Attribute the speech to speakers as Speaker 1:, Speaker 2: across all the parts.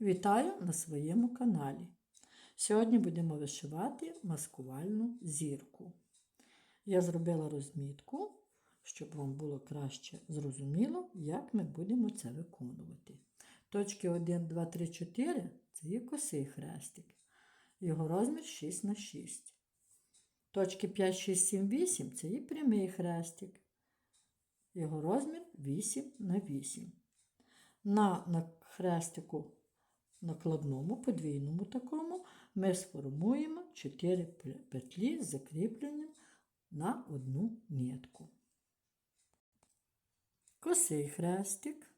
Speaker 1: Вітаю на своєму каналі. Сьогодні будемо вишивати маскувальну зірку. Я зробила розмітку, щоб вам було краще зрозуміло, як ми будемо це виконувати. Точки 1, 2, 3, 4 це є косий хрестик. Його розмір 6 на 6. Точки 5, 6, 7, 8 це є прямий хрестик. Його розмір 8 на 8. На, на хрестику накладному, подвійному такому, ми сформуємо 4 петлі з закріпленням на одну нитку. Косий хрестик,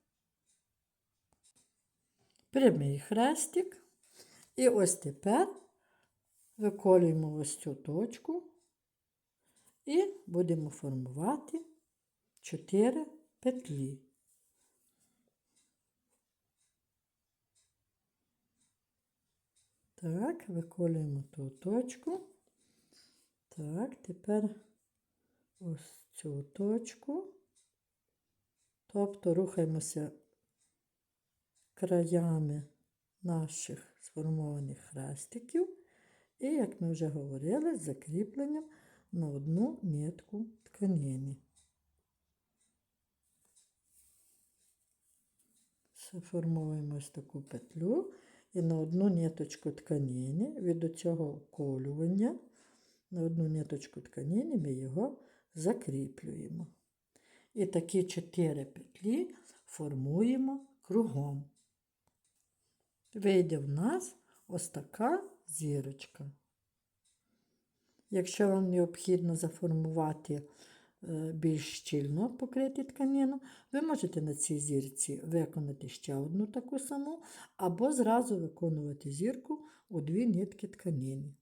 Speaker 1: прямий хрестик. І ось тепер виколюємо ось цю точку і будемо формувати 4 петлі. Так, виколюємо ту точку. Так, тепер ось цю точку. Тобто рухаємося краями наших сформованих хрестиків. І, як ми вже говорили, з закріпленням на одну нитку тканини. Заформовуємо ось таку петлю і на одну ниточку тканини від цього околювання, на одну ниточку тканини ми його закріплюємо. І такі чотири петлі формуємо кругом. Вийде в нас ось така зірочка. Якщо вам необхідно заформувати більш щільно покрити тканину, ви можете на цій зірці виконати ще одну таку саму, або зразу виконувати зірку у дві нитки тканини.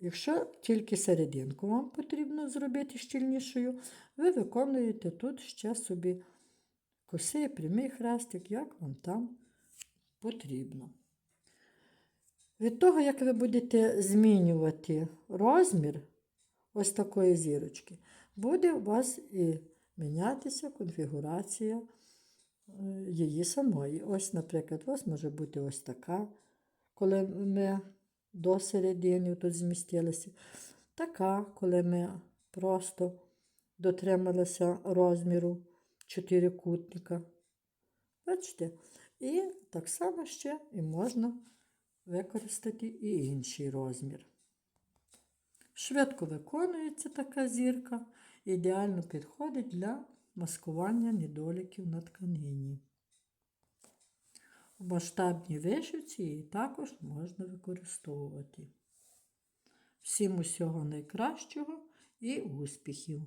Speaker 1: Якщо тільки серединку вам потрібно зробити щільнішою, ви виконуєте тут ще собі косий прямий хрестик, як вам там потрібно. Від того, як ви будете змінювати розмір ось такої зірочки, буде у вас і мінятися конфігурація е, її самої. Ось, наприклад, у вас може бути ось така, коли ми до середини тут змістилися. Така, коли ми просто дотрималися розміру чотирикутника. Бачите? І так само ще і можна використати і інший розмір. Швидко виконується така зірка, ідеально підходить для маскування недоліків на тканині. В масштабній вишивці її також можна використовувати. Всім усього найкращого і успіхів!